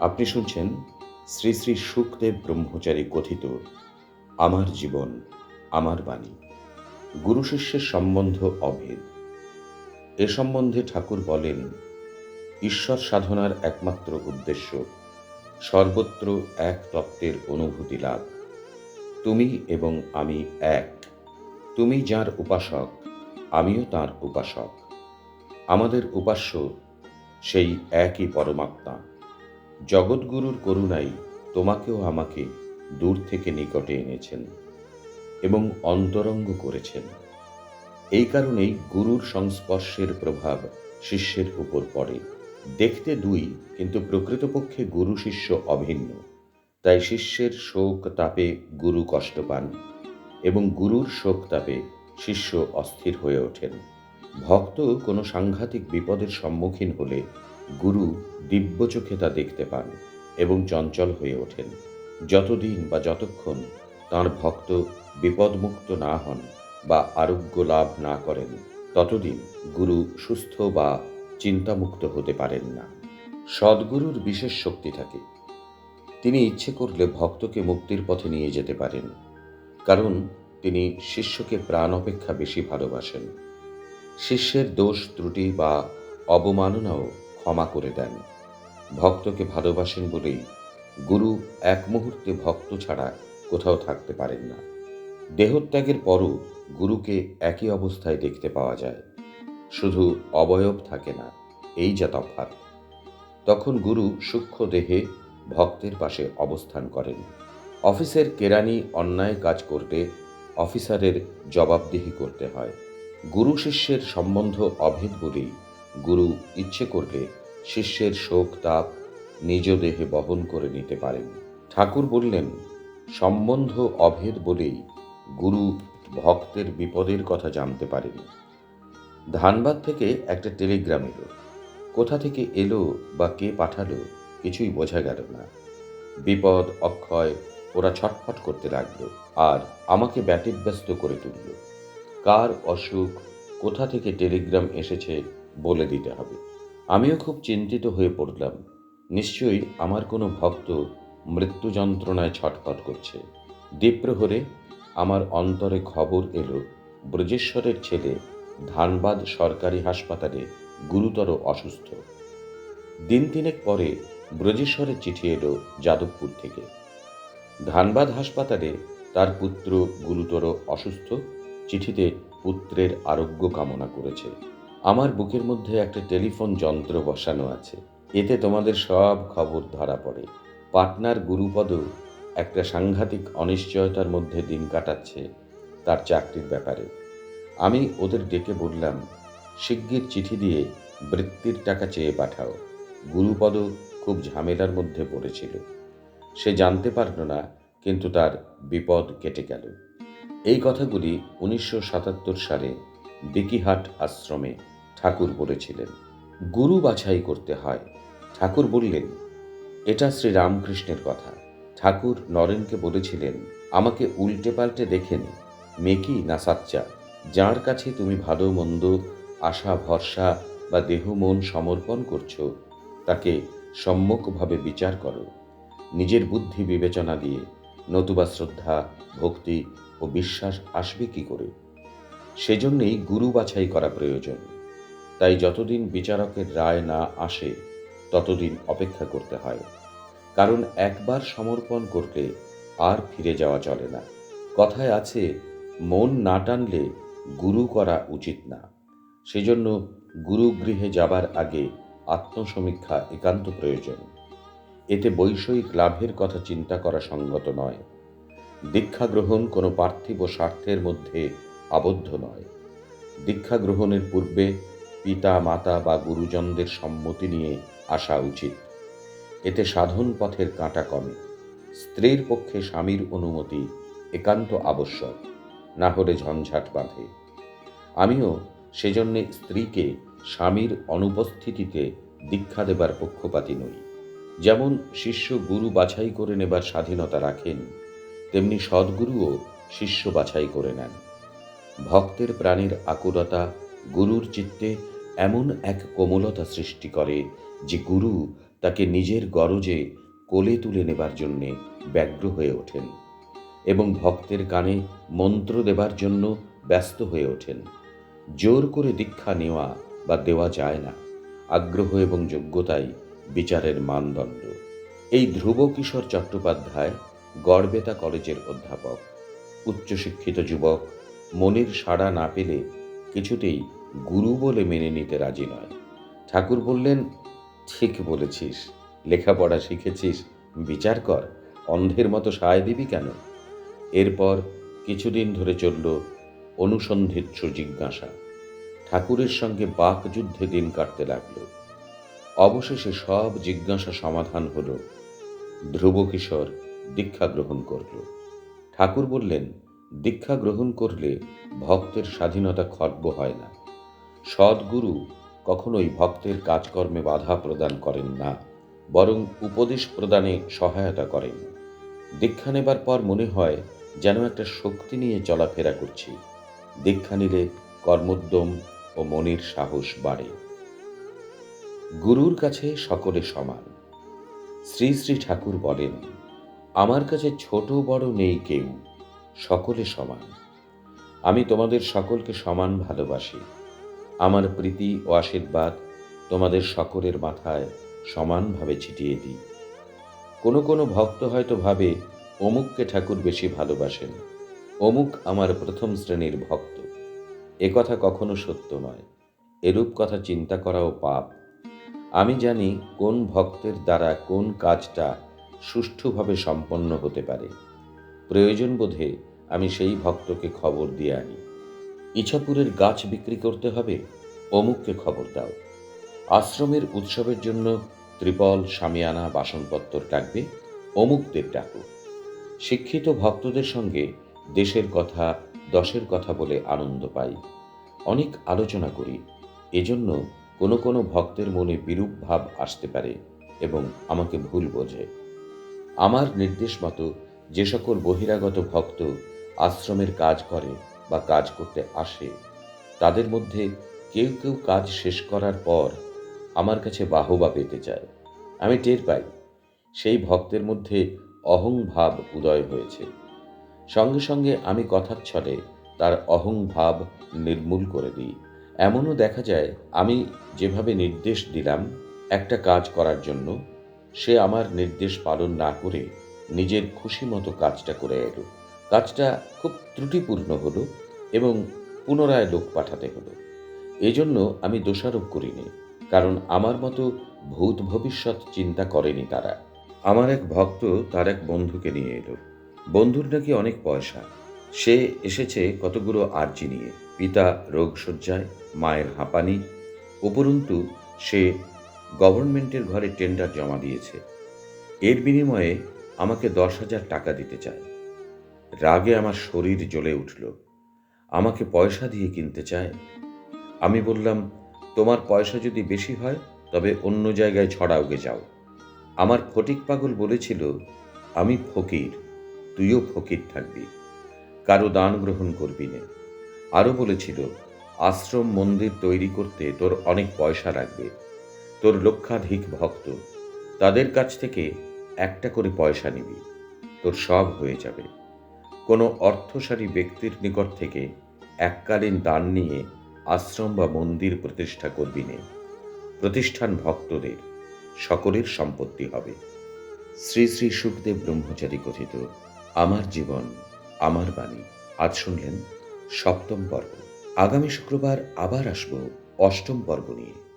আপনি শুনছেন শ্রী শ্রী সুখদেব ব্রহ্মচারী কথিত আমার জীবন, আমার বাণী। গুরু শিষ্যের সম্বন্ধ অভেদ। এ সম্বন্ধে ঠাকুর বলেন, ঈশ্বর সাধনার একমাত্র উদ্দেশ্য সর্বত্র এক তত্ত্বের অনুভূতি লাভ। তুমি এবং আমি এক। তুমি যার উপাসক, আমিও তার উপাসক। আমাদের উপাস্য সেই একই পরমাত্মা। জগৎগুরুর করুণাই তোমাকেও আমাকে দূর থেকে নিকটে এনেছেন এবং অন্তরঙ্গ করেছেন। এই কারণেই গুরুর সংস্পর্শের প্রভাব শিষ্যের উপর পড়ে। দেখতে দুই, কিন্তু প্রকৃতপক্ষে গুরু শিষ্য অভিন্ন। তাই শিষ্যের শোক তাপে গুরু কষ্ট পান এবং গুরুর শোক তাপে শিষ্য অস্থির হয়ে ওঠেন। ভক্ত কোনো সাংঘাতিক বিপদের সম্মুখীন হলে গুরু দিব্য চোখে তা দেখতে পান এবং চঞ্চল হয়ে ওঠেন। যতদিন বা যতক্ষণ তাঁর ভক্ত বিপদমুক্ত না হন বা আরোগ্য লাভ না করেন, ততদিন গুরু সুস্থ বা চিন্তামুক্ত হতে পারেন না। সদ্গুরুর বিশেষ শক্তি থাকে। তিনি ইচ্ছে করলে ভক্তকে মুক্তির পথে নিয়ে যেতে পারেন, কারণ তিনি শিষ্যকে প্রাণ অপেক্ষা বেশি ভালোবাসেন। শিষ্যের দোষ, ত্রুটি বা অবমাননাও ক্ষমা করে দেন। ভক্তকে ভালোবাসেন বলেই গুরু এক মুহূর্তে ভক্ত ছাড়া কোথাও থাকতে পারেন না। দেহত্যাগের পরও গুরুকে একই অবস্থায় দেখতে পাওয়া যায়। শুধু অবয়ব থাকে না, এই যা তফাৎ। তখন গুরু সূক্ষ্ম দেহে ভক্তের পাশে অবস্থান করেন। অফিসের কেরানি অন্যায় কাজ করতে অফিসারের জবাবদিহি করতে হয়। গুরু শিষ্যের সম্বন্ধ অভেদ বলেই গুরু ইচ্ছে করলে শিষ্যের শোক তাপ নিজ দেহে বহন করে নিতে পারেন। ঠাকুর বললেন, সম্বন্ধ অভেদ বলেই গুরু ভক্তের বিপদের কথা জানতে পারেন। ধানবাদ থেকে একটা টেলিগ্রাম এলো। কোথা থেকে এলো বা কে পাঠালো কিছুই বোঝা গেল না। বিপদ, অক্ষয়, ওরা ছটফট করতে লাগল আর আমাকে ব্যতিব্যস্ত করে তুলল। কার অসুখ, কোথা থেকে টেলিগ্রাম এসেছে বলে দিতে হবে। আমিও খুব চিন্তিত হয়ে পড়লাম। নিশ্চয়ই আমার কোনো ভক্ত মৃত্যু যন্ত্রণায় ছটফট করছে। দ্বীপ্রহরে আমার অন্তরে খবর এলো, ব্রজেশ্বরের ছেলে ধানবাদ সরকারি হাসপাতালে গুরুতর অসুস্থ। দিন তিনেক পরে ব্রজেশ্বরের চিঠি এলো যাদবপুর থেকে। ধানবাদ হাসপাতালে তার পুত্র গুরুতর অসুস্থ চিঠিতে পুত্রের আরোগ্য কামনা করেছে। আমার বুকের মধ্যে একটা টেলিফোন যন্ত্র বসানো আছে। এতে তোমাদের সব খবর ধরা পড়ে। পাটনার গুরুপদ একটা সাংঘাতিক অনিশ্চয়তার মধ্যে দিন কাটাচ্ছে তার চাকরির ব্যাপারে। আমি ওদের ডেকে বললাম, শিগগির চিঠি দিয়ে বৃত্তির টাকা চেয়ে পাঠাও। গুরুপদ খুব ঝামেলার মধ্যে পড়েছিল। সে জানতে পারল না, কিন্তু তার বিপদ কেটে গেল। এই কথাগুলি উনিশশো সাতাত্তর সালে বিকিহাট আশ্রমে ঠাকুর বলেছিলেন। গুরু বাছাই করতে হয়। ঠাকুর বললেন, এটা শ্রী রামকৃষ্ণের কথা। ঠাকুর নরেনকে বলেছিলেন, আমাকে উল্টে পাল্টে দেখেন মেকি না সাচ্চা? যার কাছে তুমি ভালো মন্দ, আশা, ভরসা বা দেহ, মন সমর্পণ করছ, তাকে সম্মুখভাবে বিচার করো। নিজের বুদ্ধি বিবেচনা দিয়ে নতুবা শ্রদ্ধা, ভক্তি ও বিশ্বাস আসবে কি করে? সেজন্যেই গুরু বাছাই করা প্রয়োজন। তাই যতদিন বিচারকের রায় না আসে, ততদিন অপেক্ষা করতে হয়। কারণ একবার সমর্পণ করলে আর ফিরে যাওয়া চলে না। কথায় আছে, মন না টানলে গুরু করা উচিত না। সেজন্য গুরুগৃহে যাবার আগে আত্মসমীক্ষা একান্ত প্রয়োজন। এতে বৈষয়িক লাভের কথা চিন্তা করা সঙ্গত নয়। দীক্ষা গ্রহণ কোনো পার্থিব স্বার্থের মধ্যে আবদ্ধ নয়। দীক্ষা গ্রহণের পূর্বে পিতা, মাতা বা গুরুজনদের সম্মতি নিয়ে আসা উচিত। এতে সাধন পথের কাঁটা কমে। স্ত্রীর পক্ষে স্বামীর অনুমতি একান্ত আবশ্যক, না হলে ঝঞ্ঝাট বাঁধে। আমিও সেজন্যে স্ত্রীকে স্বামীর অনুপস্থিতিতে দীক্ষা দেবার পক্ষপাতী নই। যেমন শিষ্য গুরু বাছাই করে নেবার স্বাধীনতা রাখেন তেমনি সদ্গুরুও শিষ্য বাছাই করে নেন। ভক্তের প্রাণের আকুলতা গুরুর চিত্তে এমন এক কোমলতা সৃষ্টি করে যে গুরু তাকে নিজের গরজে কোলে তুলে নেবার জন্যে ব্যগ্র হয়ে ওঠেন এবং ভক্তের কানে মন্ত্র দেবার জন্য ব্যস্ত হয়ে ওঠেন। জোর করে দীক্ষা নেওয়া বা দেওয়া যায় না, আগ্রহ এবং যোগ্যতাই বিচারের মানদণ্ড। এই ধ্রুব কিশোর চট্টোপাধ্যায় গড়বেতা কলেজের অধ্যাপক, উচ্চশিক্ষিত যুবক, মনের সাড়া না পেলে কিছুতেই গুরু বলে মেনে নিতে রাজি নয়। ঠাকুর বললেন, ঠিক বলেছিস, লেখাপড়া শিখেছিস, বিচার কর, অন্ধের মতো সায় দিবি কেন? এরপর কিছুদিন ধরে চলল অনুসন্ধিৎস জিজ্ঞাসা। ঠাকুরের সঙ্গে বাকযুদ্ধে দিন কাটতে লাগল। অবশেষে সব জিজ্ঞাসা সমাধান হল। ধ্রুবকিশোর দীক্ষা গ্রহণ করল। ঠাকুর বললেন, দীক্ষা গ্রহণ করলে ভক্তের স্বাধীনতা খর্ব হয় না। সদ্গুরু কখনোই ভক্তের কাজকর্মে বাধা প্রদান করেন না, বরং উপদেশ প্রদানে সহায়তা করেন। দীক্ষা নেবার পর মনে হয় যেন একটা শক্তি নিয়ে চলাফেরা করছি। দীক্ষা নিলে কর্মোদ্যম ও মনের সাহস বাড়ে। গুরুর কাছে সকলে সমান। শ্রী শ্রী ঠাকুর বলেন আমার কাছে ছোট বড় নেই কেউ, সকলে সমান। আমি তোমাদের সকলকে সমান ভালোবাসি। আমার প্রীতি ও আশীর্বাদ তোমাদের সকলের মাথায় সমানভাবে ছিটিয়ে দিই। কোনো কোনো ভক্ত হয়তো ভাবে, অমুককে ঠাকুর বেশি ভালোবাসেন, অমুক আমার প্রথম শ্রেণির ভক্ত। এ কথা কখনো সত্য নয়, এরূপ কথা চিন্তা করাও পাপ। আমি জানি কোন ভক্তের দ্বারা কোন কাজটা সুষ্ঠুভাবে সম্পন্ন হতে পারে। প্রয়োজন বোধে আমি সেই ভক্তকে খবর দিয়ে আনি। ইছাপুরের গাছ বিক্রি করতে হবে, অমুককে খবর দাও। আশ্রমের উৎসবের জন্য ত্রিপল, সামিয়ানা বাসনপত্র ডাকবে অমুকদের ডাকো। শিক্ষিত ভক্তদের সঙ্গে দেশের কথা, দশের কথা বলে আনন্দ পাই। অনেক আলোচনা করি, এজন্য কোনো কোনো ভক্তের মনে বিরূপ ভাব আসতে পারে এবং আমাকে ভুল বোঝে। আমার নির্দেশ মতো যে সকল বহিরাগত ভক্ত আশ্রমের কাজ করে বা কাজ করতে আসে, তাদের মধ্যে কেউ কেউ কাজ শেষ করার পর আমার কাছে বাহবা পেতে চায়। আমি টের পাই, সেই ভক্তের মধ্যে অহং ভাব উদয় হয়েছে। সঙ্গে সঙ্গে আমি কথার ছলে তার অহং ভাব নির্মূল করে দিই। এমনও দেখা যায়, আমি যেভাবে নির্দেশ দিলাম, একটা কাজ করার জন্য সে আমার নির্দেশ পালন না করে নিজের খুশি মতো কাজটা করে এলো। কাজটা খুব ত্রুটিপূর্ণ হলো এবং পুনরায় লোক পাঠাতে হলো। এজন্য আমি দোষারোপ করিনি, কারণ আমার মতো ভূত ভবিষ্যৎ চিন্তা করেনি তারা। আমার এক ভক্ত তার এক বন্ধুকে নিয়ে এলো। বন্ধুর নাকি অনেক পয়সা। সে এসেছে কতগুলো আর্জি নিয়ে। পিতা রোগ রোগশয্যায়, মায়ের হাঁপানি। উপরন্তু সে গভর্নমেন্টের ঘরে টেন্ডার জমা দিয়েছে। এর বিনিময়ে আমাকে দশ হাজার টাকা দিতে চায়। রাগে আমার শরীর জ্বলে উঠল। আমাকে পয়সা দিয়ে কিনতে চায়। আমি বললাম, তোমার পয়সা যদি বেশি হয়, তবে অন্য জায়গায় ছড়াওগে যাও। আমার ফটিক পাগল বলেছিল, আমি ফকির, তুইও ফকির থাকবি। কারও দান গ্রহণ করবি নে। আরও বলেছিল, আশ্রম মন্দির তৈরি করতে তোর অনেক পয়সা লাগবে। তোর লক্ষাধিক ভক্ত, তাদের কাছ থেকে একটা করে পয়সা নিবি, তোর সব হয়ে যাবে। কোনো অর্থশালী ব্যক্তির নিকট থেকে এককালীন দান নিয়ে আশ্রম বা মন্দির প্রতিষ্ঠা করবি নে। প্রতিষ্ঠান ভক্তদের সকলের সম্পত্তি হবে। শ্রী শ্রী সুখদেব ব্রহ্মচারী কথিত, আমার জীবন, আমার বাণী। আজ শুনলেন সপ্তম পর্ব। আগামী শুক্রবার আবার আসব অষ্টম পর্ব নিয়ে।